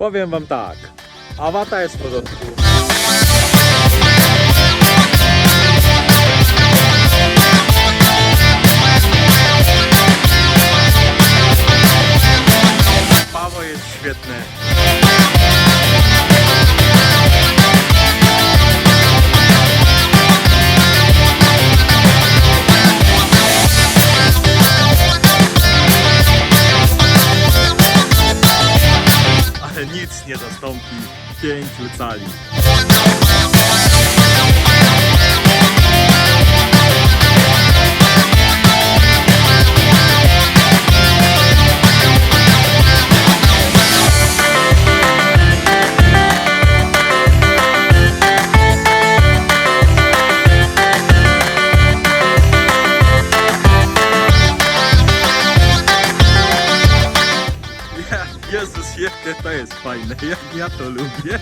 Powiem wam tak. Awata jest w porządku. Paweł jest świetny. Nic nie zastąpi pięciu cali. Jezus, jakie to jest fajne, jak ja to lubię.